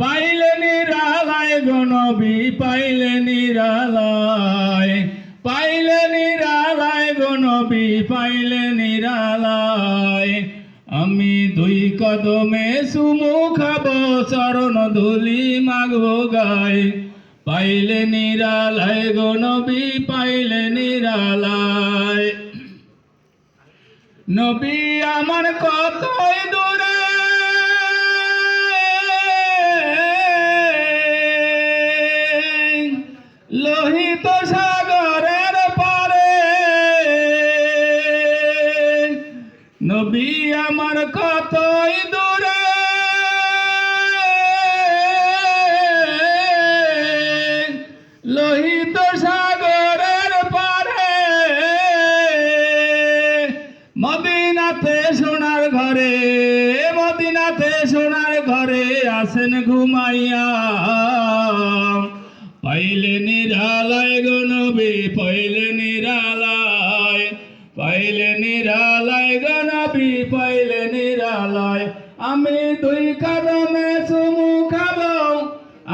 পাইলে নিরালায় গনবি পাইলে নিরালায় পাইলে নিরালায় গনবি পাইলে নিরালায় আমি দুই কদমে সুমু খাব, চরণ ধুলি মাগবো গায়। পাইলে নিরালায় গনবি পাইলে নিরালায় নবী, আমার কতই দূরে নবী আমার কতই দূরে। লোহিত সাগরের পারে, মদিনাতে সোনার ঘরে, মদিনাতে সোনার ঘরে আসেন ঘুমাইয়া। পাইলে নিরালায় গো নবী পাইলে নিরালায়। পাইলে নিরালায় গো নবী পাইলে নিরালায়। আমি দুই কদমে চুমু খাব,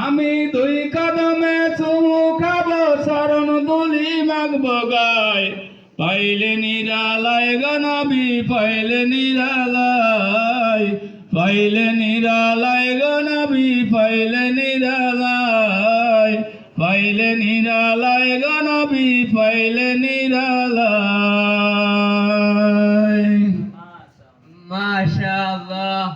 আমি দুই কদমে চুমু খাব, শরণ দুলি মাগব গায় পাইলে নিরালায় গনবি পাইলে নিরালায়। পাইলে নিরালায় গনবি পাইলে নিরালায়। পাইলে নিরালায় নবী পাইলে নিরালা মাশাআল্লাহ।